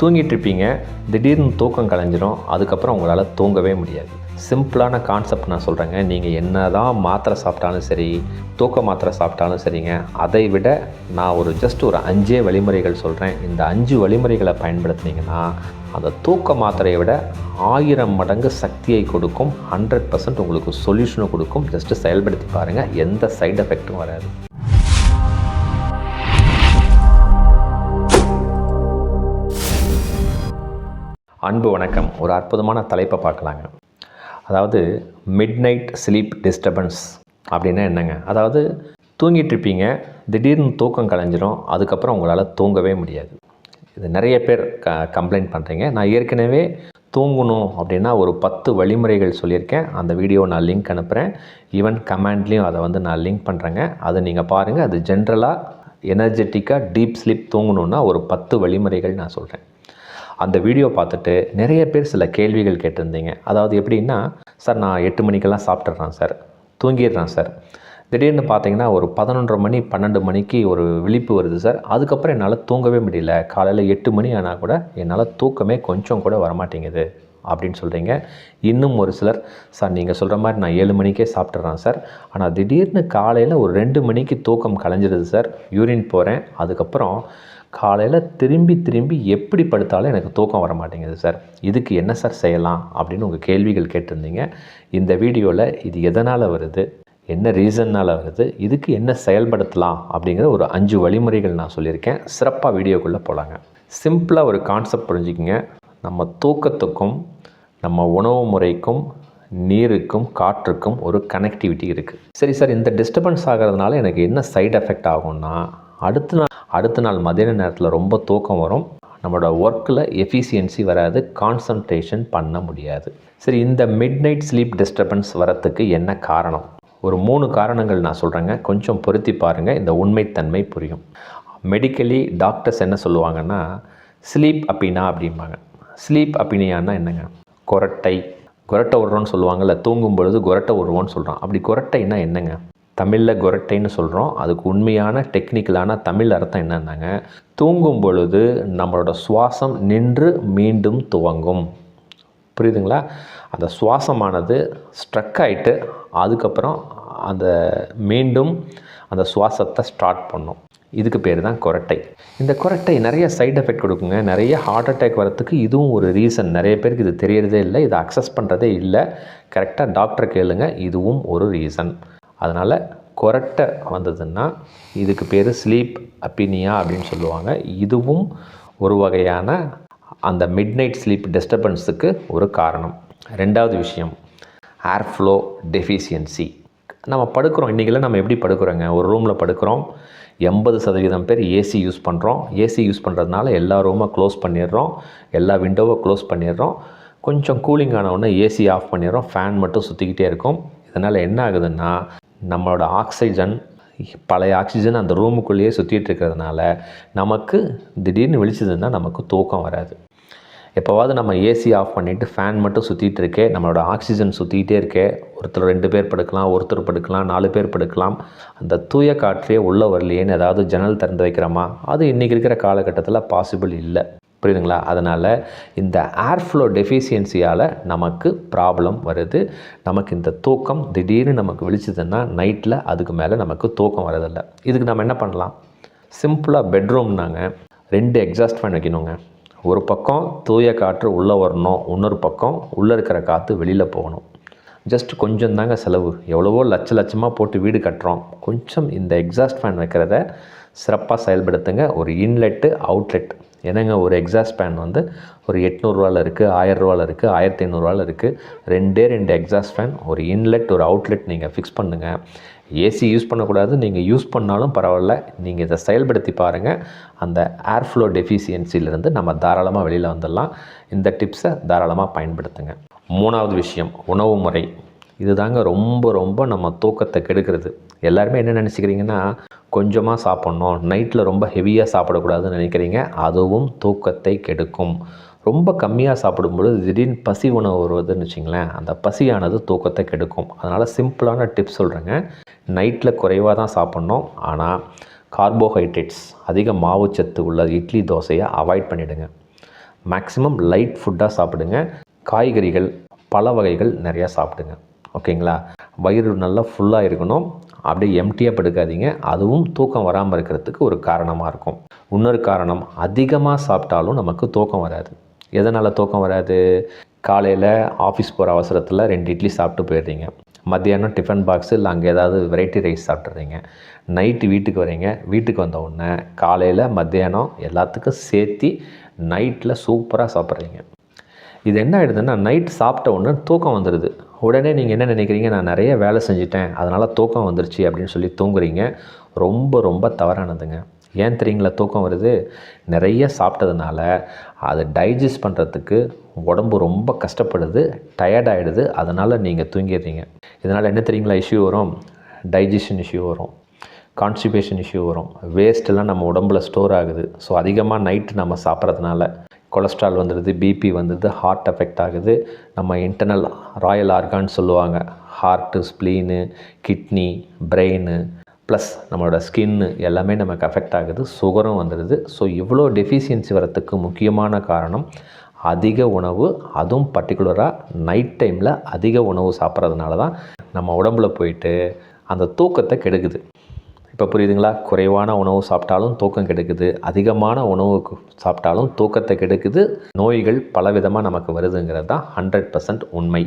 தூங்கிட்டு இருப்பீங்க திடீர்னு தூக்கம் கலைஞ்சிரும் அதுக்கப்புறம் உங்களால் தூங்கவே முடியாது. சிம்பிளான கான்செப்ட் நான் சொல்கிறேங்க நீங்கள் என்ன தான் மாத்திரை சாப்பிட்டாலும் சரி தூக்க மாத்திரை சாப்பிட்டாலும் சரிங்க அதை விட நான் ஒரு ஜஸ்ட் ஒரு அஞ்சே வழிமுறைகள் சொல்கிறேன் இந்த அஞ்சு வழிமுறைகளை பயன்படுத்தினீங்கன்னா அந்த தூக்க மாத்திரையை விட ஆயிரம் மடங்கு சக்தியை கொடுக்கும் ஹண்ட்ரட் பர்சன்ட் உங்களுக்கு சொல்யூஷனை கொடுக்கும். ஜஸ்ட்டு செயல்படுத்தி பாருங்கள் எந்த சைடு எஃபெக்ட்டும் வராது. அன்பு வணக்கம். ஒரு அற்புதமான தலைப்பை பார்க்கலாங்க. அதாவது மிட் நைட் ஸ்லீப் டிஸ்டர்பன்ஸ் அப்படின்னா என்னங்க? அதாவது தூங்கிட்டு இருப்பீங்க திடீர்னு தூக்கம் கலைஞ்சிரும் அதுக்கப்புறம் உங்களால் தூங்கவே முடியாது. இது நிறைய பேர் க கம்ப்ளைண்ட் பண்ணுறீங்க நான் ஏற்கனவே தூங்கணும் அப்படின்னா ஒரு பத்து வழிமுறைகள் சொல்லியிருக்கேன். அந்த வீடியோ நான் லிங்க் அனுப்புகிறேன் ஈவன் கமெண்ட்லேயும் அதை வந்து நான் லிங்க் பண்ணுறேங்க அதை நீங்கள் பாருங்கள் அது ஜென்ரலாக எனர்ஜெட்டிக்காக டீப் ஸ்லீப் தூங்கணுன்னா ஒரு பத்து வழிமுறைகள் நான் சொல்கிறேன் அந்த வீடியோ பார்த்துட்டு நிறைய பேர் சில கேள்விகள் கேட்டிருந்தீங்க. அதாவது எப்படின்னா சார் நான் எட்டு மணிக்கெல்லாம் சாப்பிட்றேன் சார். தூங்கிடுறேன் சார். திடீர்னு பார்த்தீங்கன்னா ஒரு பதினொன்றரை மணி பன்னெண்டு மணிக்கு ஒரு விழிப்பு வருது சார். அதுக்கப்புறம் என்னால் தூங்கவே முடியல. காலையில் எட்டு மணி ஆனால் கூட என்னால் தூக்கமே கொஞ்சம் கூட வரமாட்டேங்குது. அப்படின்னு சொல்கிறீங்க இன்னும் ஒரு சிலர் சார் நீங்கள் சொல்கிற மாதிரி நான் ஏழு மணிக்கே சாப்பிட்றேன் சார். ஆனால் திடீர்னு காலையில் ஒரு ரெண்டு மணிக்கு தூக்கம் கலைஞ்சிருது சார். யூரின் போகிறேன் அதுக்கப்புறம் காலையில் திரும்பி திரும்பி எப்படி படுத்தாலும் எனக்கு தூக்கம் வர மாட்டேங்குது சார். இதுக்கு என்ன சார் செய்யலாம் அப்படின்னு உங்கள் கேள்விகள் கேட்டிருந்தீங்க. இந்த வீடியோவில் இது எதனால் வருது? என்ன ரீசன்னால் வருது? இதுக்கு என்ன செயல்படுத்தலாம் அப்படிங்கிற ஒரு அஞ்சு வழிமுறைகள் நான் சொல்லியிருக்கேன். சிறப்பாக வீடியோக்குள்ளே போகலாங்க சிம்பிளாக ஒரு கான்செப்ட் புரிஞ்சுக்கிங்க. நம்ம தூக்கத்துக்கும் நம்ம உணவு முறைக்கும் நீருக்கும் காற்றுக்கும் ஒரு கனெக்டிவிட்டி இருக்குது சரி சார் இந்த டிஸ்டர்பன்ஸ் ஆகிறதுனால எனக்கு என்ன சைடு எஃபெக்ட் ஆகும்னா அடுத்த நாள் அடுத்த நாள் மதியான நேரத்தில் ரொம்ப தூக்கம் வரும். நம்மளோட ஒர்க்கில் எஃபிஷியன்சி வராது கான்சன்ட்ரேஷன் பண்ண முடியாது. சரி இந்த மிட் நைட் ஸ்லீப் டிஸ்டர்பன்ஸ் வரத்துக்கு என்ன காரணம்? ஒரு மூணு காரணங்கள் நான் சொல்கிறேங்க கொஞ்சம் பொருத்தி பாருங்கள் இந்த உண்மைத்தன்மை புரியும். மெடிக்கலி டாக்டர்ஸ் என்ன சொல்லுவாங்கன்னா ஸ்லீப் அப்பினா அப்படிம்பாங்க. ஸ்லீப் அப்பினியான்னா என்னங்க? கொரட்டை. கொரட்டை விடுறோன்னு சொல்லுவாங்கள்ல தூங்கும் பொழுது கொரட்டை விடுவோன்னு சொல்கிறோம் அப்படி கொரட்டைன்னா என்னங்க? தமிழில் கொரட்டைன்னு சொல்கிறோம் அதுக்கு உண்மையான டெக்னிக்கலான தமிழ் அர்த்தம் என்னன்னாங்க? தூங்கும் பொழுது நம்மளோட சுவாசம் நின்று மீண்டும் துவங்கும். புரியுதுங்களா? அந்த சுவாசமானது ஸ்ட்ரக் ஆகிட்டு அதுக்கப்புறம் அந்த மீண்டும் அந்த சுவாசத்தை ஸ்டார்ட் பண்ணும். இதுக்கு பேர் தான் கொரட்டை. இந்த கொரட்டை நிறைய சைட் எஃபெக்ட் கொடுக்குங்க. நிறைய ஹார்ட் அட்டாக் வரத்துக்கு இதுவும் ஒரு ரீசன் நிறைய பேருக்கு இது தெரியறதே இல்லை. இதை அக்சஸ் பண்ணுறதே இல்லை. கரெக்டாக டாக்டர் கேளுங்க. இதுவும் ஒரு ரீசன் அதனால் கொரட்டை வந்ததுன்னா இதுக்கு பேர் ஸ்லீப் அப்பினியா அப்படின்னு சொல்லுவாங்க. இதுவும் ஒரு வகையான அந்த மிட் நைட் ஸ்லீப் டிஸ்டர்பன்ஸுக்கு ஒரு காரணம். ரெண்டாவது விஷயம் ஏர் ஃப்ளோ டெஃபிஷியன்சி நம்ம படுக்கிறோம். இன்றைக்கெல்லாம் நம்ம எப்படி படுக்கிறோங்க? ஒரு ரூமில் படுக்கிறோம். எண்பது சதவீதம் பேர் ஏசி யூஸ் பண்ணுறோம் ஏசி யூஸ் பண்ணுறதுனால எல்லா ரூமை க்ளோஸ் பண்ணிடுறோம். எல்லா விண்டோவை க்ளோஸ் பண்ணிடுறோம். கொஞ்சம் கூலிங் ஆனவுடனே ஏசி ஆஃப் பண்ணிடுறோம். ஃபேன் மட்டும் சுற்றிக்கிட்டே இருக்கும். இதனால் என்ன ஆகுதுன்னா நம்மளோட ஆக்சிஜன் பழைய ஆக்சிஜன் அந்த ரூமுக்குள்ளேயே சுற்றிட்டு இருக்கிறதுனால நமக்கு திடீர்னு வெளிச்சதுன்னா நமக்கு தூக்கம் வராது. எப்போவாவது நம்ம ஏசி ஆஃப் பண்ணிவிட்டு ஃபேன் மட்டும் சுற்றிட்டு இருக்கே நம்மளோட ஆக்சிஜன் சுற்றிக்கிட்டே இருக்கே ஒருத்தர் ரெண்டு பேர் படுக்கலாம் ஒருத்தர் படுக்கலாம் நாலு பேர் படுக்கலாம் அந்த தூய காற்றே உள்ளே வரலையேன்னு ஏதாவது ஜன்னல் திறந்து வைக்கிறோமா? அது இன்றைக்கி இருக்கிற காலகட்டத்தில் பாசிபிள் இல்லை. புரியுதுங்களா? அதனால் இந்த ஏர் ஃப்ளோ டெஃபிஷியன்சியால் நமக்கு ப்ராப்ளம் வருது. நமக்கு இந்த தூக்கம் திடீர்னு நமக்கு விழிச்சதுன்னா நைட்டில் அதுக்கு மேலே நமக்கு தூக்கம் வரதில்லை இதுக்கு நம்ம என்ன பண்ணலாம்? சிம்பிளாக பெட்ரூம்னாங்க ரெண்டு எக்ஸாஸ்ட் ஃபேன் வைக்கணுங்க. ஒரு பக்கம் தூய காற்று உள்ளே வரணும் இன்னொரு பக்கம் உள்ளே இருக்கிற காற்று வெளியில் போகணும். ஜஸ்ட் கொஞ்சம் தாங்க செலவு. எவ்வளவோ லட்ச லட்சமாக போட்டு வீடு கட்டுறோம். கொஞ்சம் இந்த எக்ஸாஸ்ட் ஃபேன் வைக்கிறத சிறப்பாக செயல்படுத்துங்க. ஒரு இன்லெட்டு அவுட்லெட் என்னங்க ஒரு எக்ஸாஸ்ட் ஃபேன் வந்து? ஒரு எட்நூறுவாவில் இருக்குது ஆயிரரூவாவில் இருக்குது ஆயிரத்தி ஐநூறுரூவாவில் இருக்குது ரெண்டே ரெண்டு எக்ஸாஸ்ட் ஃபேன் ஒரு இன்லெட் ஒரு அவுட்லெட் நீங்கள் ஃபிக்ஸ் பண்ணுங்கள் ஏசி யூஸ் பண்ணக்கூடாது. நீங்கள் யூஸ் பண்ணாலும் பரவாயில்ல. நீங்கள் இதை செயல்படுத்தி பாருங்கள் அந்த ஏர் ஃப்ளோ டெஃபிஷியன்சிலேருந்து நம்ம தாராளமாக வெளியில் வந்துடலாம். இந்த டிப்ஸை தாராளமாக பயன்படுத்துங்க. மூணாவது விஷயம் உணவு முறை. இது தாங்க ரொம்ப ரொம்ப நம்ம தூக்கத்தை கெடுக்கிறது. எல்லாருமே என்ன நினச்சிக்கிறீங்கன்னா கொஞ்சமாக சாப்பிட்ணும். நைட்டில் ரொம்ப ஹெவியாக சாப்பிடக்கூடாதுன்னு நினைக்கிறீங்க. அதுவும் தூக்கத்தை கெடுக்கும். ரொம்ப கம்மியாக சாப்பிடும்பொழுது திடீர்னு பசி உணவு வருவதுன்னு வச்சிங்களேன் அந்த பசியானது தூக்கத்தை கெடுக்கும். அதனால் சிம்பிளான டிப்ஸ் சொல்கிறேங்க நைட்டில் குறைவாக தான் சாப்பிட்ணும். ஆனால் கார்போஹைட்ரேட்ஸ் அதிக மாவுச்சத்து உள்ள இட்லி தோசையை அவாய்ட் பண்ணிவிடுங்க மேக்ஸிமம் லைட் ஃபுட்டாக சாப்பிடுங்க. காய்கறிகள் பல வகைகள் நிறையா சாப்பிடுங்க. ஓகேங்களா? வயிறு நல்லா ஃபுல்லாக இருக்கணும். அப்படியே எம்டியாக படுக்காதீங்க. அதுவும் தூக்கம் வராமல் இருக்கிறதுக்கு ஒரு காரணமாக இருக்கும். இன்னொரு காரணம் அதிகமாக சாப்பிட்டாலும் நமக்கு தூக்கம் வராது. எதனால் தூக்கம் வராது? காலையில் ஆஃபீஸ் போகிற அவசரத்தில் ரெண்டு இட்லி சாப்பிட்டு போயிடுறீங்க. மத்தியானம் டிஃபன் பாக்ஸு இல்லை அங்கே ஏதாவது வெரைட்டி ரைஸ் சாப்பிட்றீங்க நைட்டு வீட்டுக்கு வரீங்க வீட்டுக்கு வந்த உடனே காலையில் மத்தியானம் எல்லாத்துக்கும் சேர்த்து நைட்டில் சூப்பராக சாப்பிட்றீங்க. இது என்ன ஆகிடுதுன்னா நைட் சாப்பிட்ட உடனே தூக்கம் வந்துடுது உடனே நீங்கள் என்ன நினைக்கிறீங்க? நான் நிறைய வேலை செஞ்சுட்டேன். அதனால் தூக்கம் வந்துருச்சு அப்படின்னு சொல்லி தூங்குறீங்க. ரொம்ப ரொம்ப தவறானதுங்க. ஏன் தெரியுங்களா? தூக்கம் வருது. நிறைய சாப்பிட்டதுனால அதை டைஜஸ்ட் பண்ணுறதுக்கு உடம்பு ரொம்ப கஷ்டப்படுது டயர்ட் ஆகிடுது அதனால் நீங்கள் தூங்கிடுறீங்க. இதனால் என்ன தெரியுங்களா? இஷ்யூ வரும். டைஜஷன் இஷ்யூ வரும். கான்ஸ்டிபேஷன் இஷ்யூ வரும். வேஸ்ட்டெல்லாம் நம்ம உடம்புல ஸ்டோர் ஆகுது. ஸோ அதிகமாக நைட்டு நம்ம சாப்பிட்றதுனால கொலஸ்ட்ரால் வந்துடுது பிபி வந்துடுது ஹார்ட் எஃபெக்ட் ஆகுது. நம்ம இன்டர்னல் ராயல் ஆர்கான் சொல்லுவாங்க. Heart spleen kidney brain plus நம்மளோட ஸ்கின்னு எல்லாமே நமக்கு அஃபெக்ட் ஆகுது சுகரும் வந்துடுது ஸோ இவ்வளோ டெஃபிஷியன்சி வரத்துக்கு முக்கியமான காரணம் அதிக உணவு அதுவும் பர்டிகுலராக நைட் டைமில் அதிக உணவு சாப்பிட்றதுனால தான் நம்ம உடம்புல போயிட்டு அந்த தூக்கத்தை கெடுக்குது. இப்போ புரியுதுங்களா? குறைவான உணவு சாப்பிட்டாலும் தூக்கம் கெடுக்குது அதிகமான உணவு சாப்பிட்டாலும் தூக்கத்தை கெடுக்குது. நோய்கள் பலவிதமாக நமக்கு வருதுங்கிறது தான் ஹண்ட்ரட் பர்சன்ட் உண்மை.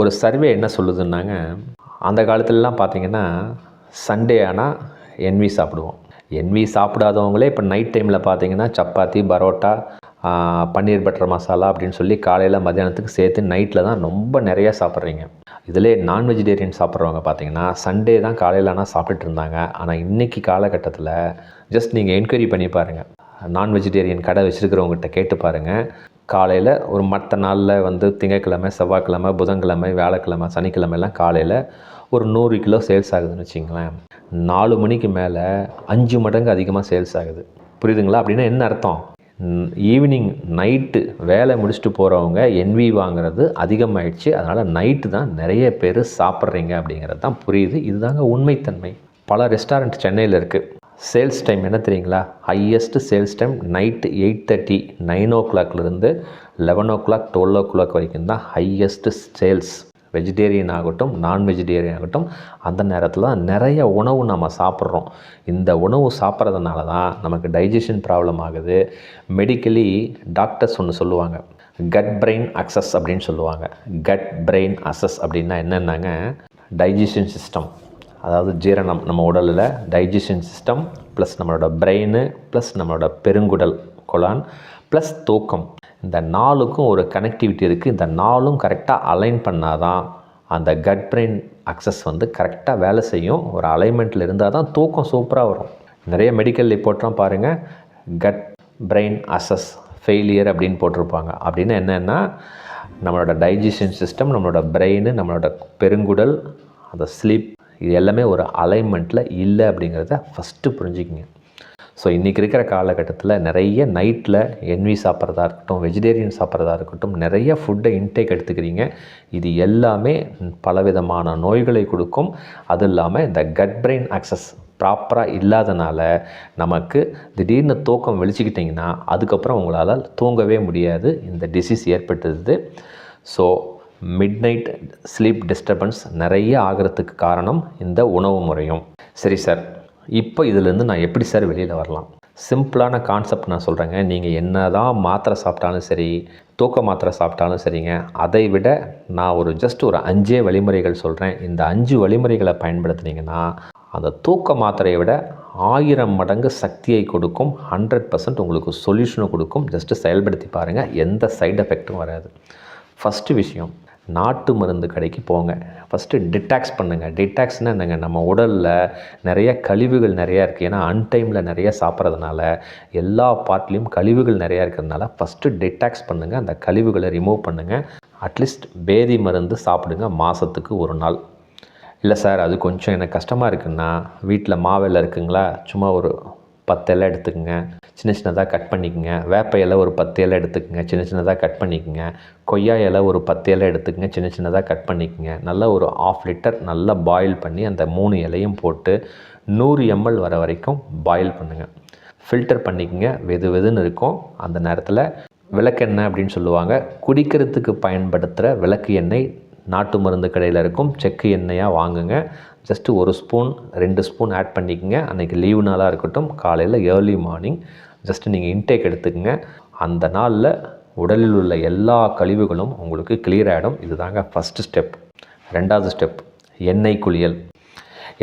ஒரு சர்வே என்ன சொல்லுதுன்னாங்க அந்த காலத்துலலாம் பார்த்தீங்கன்னா சண்டே ஆனால் என்வி சாப்பிடுவோம். என்வி சாப்பிடாதவங்களே இப்போ நைட் டைமில் பார்த்தீங்கன்னா சப்பாத்தி பரோட்டா பன்னீர் பட்டர் மசாலா அப்படின்னு சொல்லி காலையில் மத்தியானத்துக்கு சேர்த்து நைட்டில் தான் ரொம்ப நிறையா சாப்பிட்றீங்க. இதிலே நான் வெஜிடேரியன் சாப்பிட்றவங்க பார்த்தீங்கன்னா சண்டே தான் காலையில் ஆனால் சாப்பிட்டுட்டு இருந்தாங்க. ஆனால் இன்றைக்கி காலகட்டத்தில் ஜஸ்ட் நீங்கள் என்கொயரி பண்ணி பாருங்கள் நான் வெஜிடேரியன் கடை வச்சுருக்கிறவங்ககிட்ட கேட்டு பாருங்கள் காலையில் ஒரு மற்ற நாளில் வந்து திங்கக்கிழமை செவ்வாய்க்கிழமை புதன்கிழமை வியாழக்கிழமை சனிக்கிழமைலாம் காலையில் ஒரு நூறு கிலோ சேல்ஸ் ஆகுதுன்னு வச்சிங்களேன். நாலு மணிக்கு மேலே அஞ்சு மடங்கு அதிகமாக சேல்ஸ் ஆகுது. புரியுதுங்களா? அப்படின்னா என்ன அர்த்தம்? ஈவினிங் நைட்டு வேலை முடிச்சுட்டு போகிறவங்க என்வி வாங்குறது அதிகமாகிடுச்சு அதனால் நைட்டு தான் நிறைய பேர் சாப்பிட்றீங்க அப்படிங்கிறது தான் புரியுது. இதுதாங்க உண்மைத்தன்மை. பல ரெஸ்டாரண்ட் சென்னையில் இருக்குது சேல்ஸ் டைம் என்ன தெரியுங்களா? Highest sales time night eight thirty nine ஓ கிளாக்லேருந்து eleven o'clock twelve o'clock வரைக்கும் தான் ஹையஸ்ட்டு சேல்ஸ். வெஜிடேரியன் ஆகட்டும் நான் வெஜிடேரியன் ஆகட்டும் அந்த நேரத்தில் தான் நிறைய உணவு நம்ம சாப்பிட்றோம். இந்த உணவு சாப்பிட்றதுனால தான் நமக்கு டைஜஷன் ப்ராப்ளம் ஆகுது. மெடிக்கலி டாக்டர்ஸ் ஒன்று சொல்லுவாங்க. கட் பிரெயின் அக்சஸ் அப்படின்னு சொல்லுவாங்க. கட் பிரெயின் அசஸ் அப்படின்னா என்னென்னாங்க? டைஜஷன் சிஸ்டம் அதாவது ஜீரணம் நம்ம உடலில் டைஜஷன் சிஸ்டம் ப்ளஸ் நம்மளோட பிரெயின் ப்ளஸ் நம்மளோட பெருங்குடல் கொலான் ப்ளஸ் தூக்கம். இந்த நாலுக்கும் ஒரு கனெக்டிவிட்டி இருக்குது இந்த நாலும் கரெக்டாக அலைன் பண்ணால் தான் அந்த கட் பிரெயின் அக்சஸ் வந்து கரெக்டாக வேலை செய்யும். ஒரு அலைன்மெண்ட்டில் இருந்தால் தான் தூக்கம் சூப்பராக வரும். நிறைய மெடிக்கல் ரிப்போர்ட்லாம் பாருங்கள் கட் பிரெயின் அசஸ் ஃபெயிலியர் அப்படின்னு போட்டிருப்பாங்க. அப்படின்னு என்னென்னா நம்மளோட டைஜஷன் சிஸ்டம் நம்மளோட பிரெயின் நம்மளோட பெருங்குடல் அந்த ஸ்லீப் இது எல்லாமே ஒரு அலைன்மெண்ட்டில் இல்லை அப்படிங்கிறத ஃபஸ்ட்டு புரிஞ்சுக்கிங்க. ஸோ இன்றைக்கி இருக்கிற காலகட்டத்தில் நிறைய நைட்டில் என்வி சாப்பிட்றதா இருக்கட்டும் வெஜிடேரியன் சாப்பிட்றதா இருக்கட்டும் நிறைய ஃபுட்டை இன்டேக் எடுத்துக்கிறீங்க. இது எல்லாமே பலவிதமான நோய்களை கொடுக்கும். அது இல்லாமல் இந்த கட் பிரெயின் ஆக்சஸ் ப்ராப்பராக இல்லாதனால நமக்கு திடீர்னு தூக்கம் வெளிச்சிக்கிட்டிங்கன்னா அதுக்கப்புறம் உங்களால் தூங்கவே முடியாது. இந்த டிசீஸ் ஏற்பட்டது so midnight sleep disturbance நிறைய ஆகிறதுக்கு காரணம் இந்த உணவு முறையும். சரி சார் இப்போ இதிலேருந்து நான் எப்படி சார் வெளியில் வரலாம்? சிம்பிளான கான்செப்ட் நான் சொல்கிறேங்க நீங்கள் என்ன தான் மாத்திரை சாப்பிட்டாலும் சரி தூக்க மாத்திரை சாப்பிட்டாலும் சரிங்க. அதை விட நான் ஒரு ஜஸ்ட் ஒரு அஞ்சே வழிமுறைகள் சொல்கிறேன் இந்த அஞ்சு வழிமுறைகளை பயன்படுத்துனீங்கன்னா அந்த தூக்க மாத்திரையை விட ஆயிரம் மடங்கு சக்தியை கொடுக்கும் ஹண்ட்ரட் பர்சன்ட் உங்களுக்கு சொல்யூஷனை கொடுக்கும். ஜஸ்ட்டு செயல்படுத்தி பாருங்கள் எந்த சைடு எஃபெக்ட்டும் வராது. ஃபஸ்ட்டு விஷயம் நாட்டு மருந்து கடைக்கு போங்க. ஃபஸ்ட்டு டிடாக்ஸ் பண்ணுங்கள் டிடாக்ஸ்னால் என்னங்க? நம்ம உடலில் நிறைய கழிவுகள் நிறையா இருக்குது ஏன்னா அன்டைமில் நிறைய சாப்பிட்றதுனால எல்லா பார்ட்லேயும் கழிவுகள் நிறையா இருக்கிறதுனால ஃபஸ்ட்டு டிடாக்ஸ் பண்ணுங்கள் அந்த கழிவுகளை ரிமூவ் பண்ணுங்கள் அட்லீஸ்ட் பேதி மருந்து சாப்பிடுங்க. மாதத்துக்கு ஒரு நாள். இல்லை சார் அது கொஞ்சம் எனக்கு கஷ்டமாக இருக்குன்னா வீட்டில் மாவெல்லாம் இருக்குங்களா? சும்மா ஒரு பத்து இலை எடுத்துக்கோங்க. சின்ன சின்னதாக கட் பண்ணிக்கோங்க. வேப்ப இலை ஒரு பத்து இலை எடுத்துக்கோங்க. சின்ன சின்னதாக கட் பண்ணிக்கோங்க. கொய்யா இலை ஒரு பத்து இலை எடுத்துக்கங்க. சின்ன சின்னதாக கட் பண்ணிக்கோங்க. நல்லா ஒரு ஆஃப் லிட்டர் நல்லா பாயில் பண்ணி அந்த மூணு இலையும் போட்டு நூறு எம்எல் வர வரைக்கும் பாயில் பண்ணுங்கள் ஃபில்டர் பண்ணிக்கோங்க. வெது வெதுன்னு இருக்கும். அந்த நேரத்தில் விளக்கெண்ணெய் அப்படின்னு சொல்லுவாங்க. குடிக்கிறதுக்கு பயன்படுத்துகிற விளக்கு எண்ணெய் நாட்டு மருந்து கடையில் இருக்கும். செக்கு எண்ணெயாக வாங்குங்க. ஜஸ்ட்டு ஒரு ஸ்பூன் ரெண்டு ஸ்பூன் ஆட் பண்ணிக்கோங்க. அன்றைக்கி லீவு நாளாக இருக்கட்டும் காலையில் ஏர்லி மார்னிங் ஜஸ்ட்டு நீங்கள் இன்டேக் எடுத்துக்கங்க. அந்த நாளில் உடலில் உள்ள எல்லா கழிவுகளும் உங்களுக்கு கிளியர் ஆகிடும் இதுதாங்க ஃபஸ்ட்டு ஸ்டெப் ரெண்டாவது ஸ்டெப் எண்ணெய் குளியல்.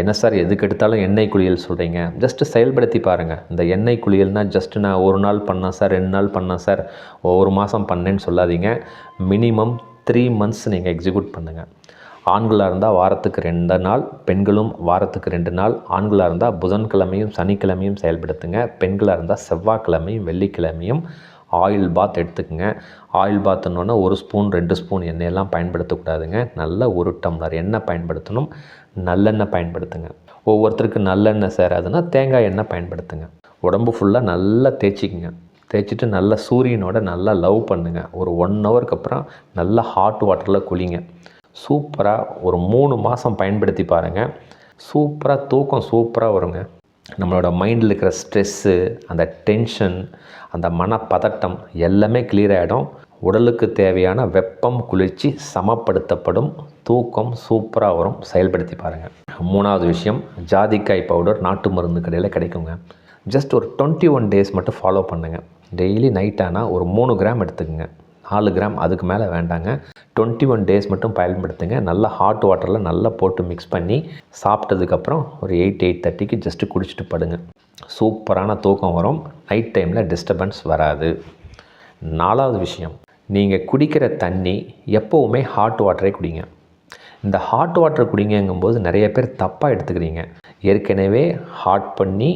என்ன சார் எதுக்கு எடுத்தாலும் எண்ணெய் குளியல் சொல்கிறீங்க ஜஸ்ட்டு செயல்படுத்தி பாருங்கள் இந்த எண்ணெய் குளியல்னால் ஜஸ்ட்டு நான் ஒரு நாள் பண்ணேன் சார் ரெண்டு நாள் பண்ணேன் சார் ஒரு மாதம் பண்ணேன்னு சொல்லாதீங்க. மினிமம் த்ரீ மந்த்ஸ் நீங்கள் எக்ஸிக்யூட் பண்ணுங்கள் ஆண்களாக இருந்தால் வாரத்துக்கு ரெண்டு நாள் பெண்களும் வாரத்துக்கு ரெண்டு நாள். ஆண்களாக இருந்தால் புதன்கிழமையும் சனிக்கிழமையும் செயல்படுத்துங்க. பெண்களாக இருந்தால் செவ்வாய்க்கிழமையும் வெள்ளிக்கிழமையும் ஆயில் பாத் எடுத்துக்கோங்க. ஆயில் பாத்துனோன்னா ஒரு ஸ்பூன் ரெண்டு ஸ்பூன் எண்ணெயெல்லாம் பயன்படுத்தக்கூடாதுங்க. நல்ல ஒரு டம்ளர் எண்ணெய் பயன்படுத்தணும். நல்லெண்ணெய் பயன்படுத்துங்க. ஒவ்வொருத்தருக்கு நல்லெண்ணெய் சேராதுன்னா தேங்காய் எண்ணெய் பயன்படுத்துங்க. உடம்பு ஃபுல்லாக நல்லா தேய்ச்சிக்கங்க. தேய்ச்சிட்டு நல்லா சூரியனோட நல்லா லவ் பண்ணுங்கள் ஒரு ஒன் ஹவருக்கு அப்புறம் நல்லா ஹாட் வாட்டரில் குளிங்க. சூப்பராக ஒரு மூணு மாதம் பயன்படுத்தி பாருங்கள் சூப்பராக தூக்கம் சூப்பராக வருங்க. நம்மளோட மைண்டில் இருக்கிற ஸ்ட்ரெஸ்ஸு அந்த டென்ஷன் அந்த மனப்பதட்டம் எல்லாமே கிளியர் ஆகிடும் உடலுக்கு தேவையான வெப்பம் குளிர்ச்சி சமப்படுத்தப்படும். தூக்கம் சூப்பராக வரும். செயல்படுத்தி பாருங்கள் மூணாவது விஷயம் ஜாதிக்காய் பவுடர் நாட்டு மருந்து கடையில் கிடைக்குங்க. ஜஸ்ட் ஒரு டுவெண்ட்டி ஒன் டேஸ் மட்டும் ஃபாலோ பண்ணுங்கள் டெய்லி நைட் ஆனால் ஒரு மூணு கிராம் எடுத்துக்கோங்க. நாலு கிராம் அதுக்கு மேலே வேண்டாங்க. டுவெண்ட்டி ஒன் டேஸ் மட்டும் பயன்படுத்துங்க. நல்லா ஹாட் வாட்டரில் நல்லா போட்டு மிக்ஸ் பண்ணி சாப்பிட்டதுக்கப்புறம் ஒரு எயிட் எயிட் தேர்ட்டிக்கு ஜஸ்ட்டு குடிச்சிட்டு படுங்க. சூப்பரான தூக்கம் வரும். நைட் டைமில் டிஸ்டர்பன்ஸ் வராது. நாலாவது விஷயம். நீங்கள் குடிக்கிற தண்ணி எப்போவுமே ஹாட் வாட்டரே குடிங்க. இந்த ஹாட் வாட்டர் குடிங்கங்கும்போது நிறைய பேர் தப்பாக எடுத்துக்கிறீங்க. ஏற்கனவே ஹாட் பண்ணி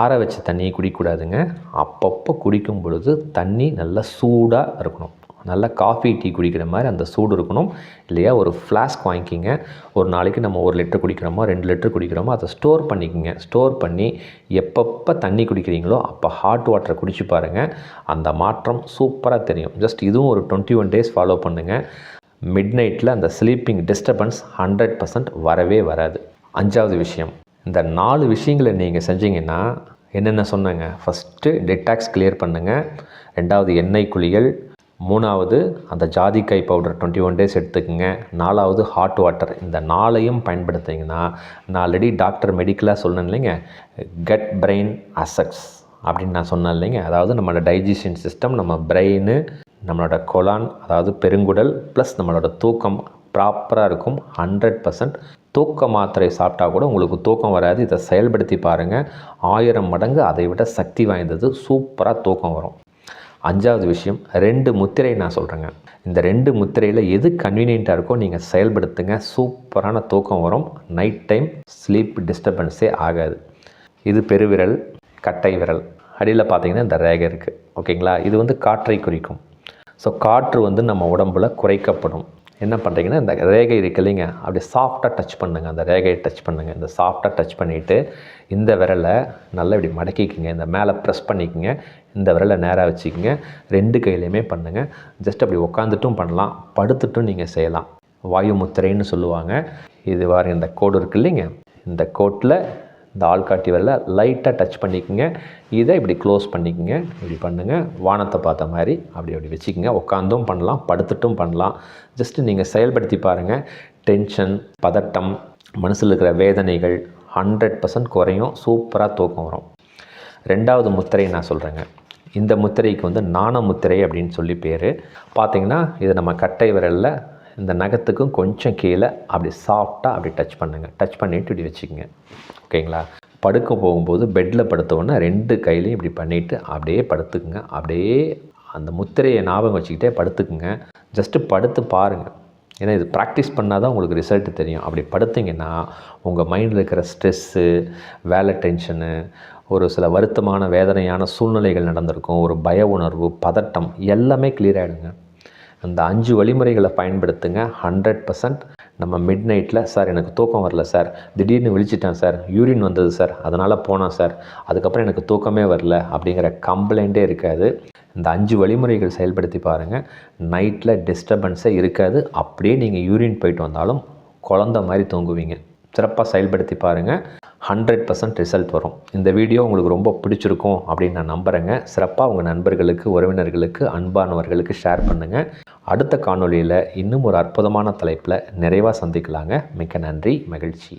ஆற வச்ச தண்ணியை குடிக்கக்கூடாதுங்க. அப்பப்போ குடிக்கும் பொழுது தண்ணி நல்லா சூடாக இருக்கணும். நல்லா காஃபி டீ குடிக்கிற மாதிரி அந்த சூடு இருக்கணும். இல்லையா? ஒரு ஃப்ளாஸ்க் வாங்கிக்கிங்க. ஒரு நாளைக்கு நம்ம ஒரு லிட்டர் குடிக்கிறோமோ ரெண்டு லிட்டர் குடிக்கிறோமோ அதை ஸ்டோர் பண்ணிக்கோங்க. ஸ்டோர் பண்ணி எப்பப்போ தண்ணி குடிக்கிறீங்களோ அப்போ ஹாட் வாட்டரை குடிச்சு பாருங்கள் அந்த மாற்றம் சூப்பராக தெரியும். ஜஸ்ட் இதுவும் ஒரு டுவெண்ட்டி ஒன் டேஸ் ஃபாலோ பண்ணுங்கள் மிட் நைட்டில் அந்த ஸ்லீப்பிங் டிஸ்டர்பன்ஸ் ஹண்ட்ரட் பர்சன்ட் வரவே வராது. அஞ்சாவது விஷயம். இந்த நாலு விஷயங்களை நீங்கள் செஞ்சீங்கன்னா என்னென்ன சொன்னேங்க? ஃபஸ்ட்டு டெட்டாக்ஸ் கிளியர் பண்ணுங்கள் ரெண்டாவது எண்ணெய் குளியல். மூணாவது அந்த ஜாதிக்காய் பவுடர் டுவெண்ட்டி ஒன் டேஸ் எடுத்துக்கோங்க. நாலாவது ஹாட் வாட்டர் இந்த நாளையும் பயன்படுத்திங்கன்னா நான் ஆல்ரெடி டாக்டர் மெடிக்கலாக சொன்னேன் இல்லைங்க. கட் பிரெயின் அசக்ஸ் அப்படின்னு நான் சொன்னேன் இல்லைங்க. அதாவது நம்மளோட டைஜஷன் சிஸ்டம் நம்ம பிரெயின் நம்மளோட கொலான் அதாவது பெருங்குடல் ப்ளஸ் நம்மளோட தூக்கம் ப்ராப்பராக இருக்கும். ஹண்ட்ரட் பர்சன்ட் தூக்க மாத்திரை சாப்பிட்டா கூட உங்களுக்கு தூக்கம் வராது. இதை செயல்படுத்தி பாருங்கள் ஆயிரம் மடங்கு அதை விட சக்தி வாய்ந்தது. சூப்பராக தூக்கம் வரும். அஞ்சாவது விஷயம் ரெண்டு முத்திரை நான் சொல்கிறேங்க இந்த ரெண்டு முத்திரையில் எது கன்வீனியண்ட்டாக இருக்கோ நீங்கள் செயல்படுத்துங்க. சூப்பரான தூக்கம் வரும். நைட் டைம் ஸ்லீப் டிஸ்டர்பன்ஸே ஆகாது. இது பெருவிரல் கட்டை விரல். அடியில் பார்த்தீங்கன்னா இந்த ரேகை இருக்குது ஓகேங்களா? இது வந்து காற்றை குறிக்கும். ஸோ காற்று வந்து நம்ம உடம்புல குறைக்கப்படும். என்ன பண்ணுறீங்கன்னா இந்த ரேகை இருக்கு இல்லைங்க அப்படி சாஃப்டாக டச் பண்ணுங்கள் அந்த ரேகையை டச் பண்ணுங்கள் இந்த சாஃப்டாக டச் பண்ணிவிட்டு இந்த விரலை நல்லா இப்படி மடக்கிக்கிங்க. இந்த மேலே ப்ரெஸ் பண்ணிக்கோங்க. இந்த விரலை நேராக வச்சுக்கோங்க. ரெண்டு கையிலையுமே பண்ணுங்கள் ஜஸ்ட் அப்படி உட்காந்துட்டும் பண்ணலாம். படுத்துட்டும் நீங்கள் செய்யலாம். வாயு முத்திரைன்னு சொல்லுவாங்க. இது வார இந்த கோடு இருக்கு இல்லைங்க? இந்த கோட்டில் இந்த ஆள்காட்டி வரல லைட்டாக டச் பண்ணிக்கோங்க. இதை இப்படி க்ளோஸ் பண்ணிக்கோங்க. இப்படி பண்ணுங்கள் வானத்தை பார்த்த மாதிரி அப்படி அப்படி வச்சுக்கோங்க. உட்காந்தும் பண்ணலாம் படுத்துட்டும் பண்ணலாம். ஜஸ்ட்டு நீங்கள் செயல்படுத்தி பாருங்கள் டென்ஷன் பதட்டம் மனசில் இருக்கிற வேதனைகள் ஹண்ட்ரட் பர்சன்ட் குறையும். சூப்பராக தூக்கம் வரும். ரெண்டாவது முத்திரையை நான் சொல்கிறேங்க இந்த முத்திரைக்கு வந்து நாண முத்திரை அப்படின்னு சொல்லி பேர். பார்த்தீங்கன்னா இது நம்ம கட்டை விரலில் இந்த நகத்துக்கும் கொஞ்சம் கீழே அப்படி சாஃப்டாக அப்படி டச் பண்ணுங்கள் டச் பண்ணிவிட்டு இப்படி வச்சுக்கோங்க. ஓகேங்களா? படுக்க போகும்போது பெட்டில் படுத்தோன்னே ரெண்டு கையிலையும் இப்படி பண்ணிவிட்டு அப்படியே படுத்துக்குங்க. அப்படியே அந்த முத்திரையை ஞாபகம் வச்சுக்கிட்டே படுத்துக்குங்க. ஜஸ்ட்டு படுத்து பாருங்கள் ஏன்னா இது ப்ராக்டிஸ் பண்ணால் தான் உங்களுக்கு ரிசல்ட் தெரியும். அப்படி படுத்திங்கன்னா உங்கள் மைண்டில் இருக்கிற ஸ்ட்ரெஸ்ஸு வேலை டென்ஷனு ஒரு சில வருத்தமான வேதனையான சூழ்நிலைகள் நடந்திருக்கும். ஒரு பய உணர்வு பதட்டம் எல்லாமே கிளியர் ஆகிடுங்க அந்த அஞ்சு வழிமுறைகளை பயன்படுத்துங்க. ஹண்ட்ரட் பர்சன்ட் நம்ம மிட் நைட்டில் சார் எனக்கு தூக்கம் வரல சார். திடீர்னு விழிச்சிட்டேன் சார். யூரின் வந்தது சார். அதனால் போனேன் சார். அதுக்கப்புறம் எனக்கு தூக்கமே வரல அப்படிங்கிற கம்ப்ளைண்ட்டே இருக்காது. இந்த அஞ்சு வழிமுறைகள் செயல்படுத்தி பாருங்கள் நைட்டில் டிஸ்டர்பன்ஸே இருக்காது. அப்படியே நீங்கள் யூரின் போயிட்டு வந்தாலும் குழந்த மாதிரி தூங்குவீங்க. சிறப்பாக செயல்படுத்தி பாருங்கள் ஹண்ட்ரட் பர்சன்ட் ரிசல்ட் வரும். இந்த வீடியோ உங்களுக்கு ரொம்ப பிடிச்சிருக்கும் அப்படின்னு நான் நம்புகிறேங்க சிறப்பாக உங்கள் நண்பர்களுக்கு உறவினர்களுக்கு அன்பானவர்களுக்கு ஷேர் பண்ணுங்கள் அடுத்த காணொளியில் இன்னும் ஒரு அற்புதமான தலைப்பில் நிறைவாக சந்திக்கலாங்க. மிக்க நன்றி மகிழ்ச்சி.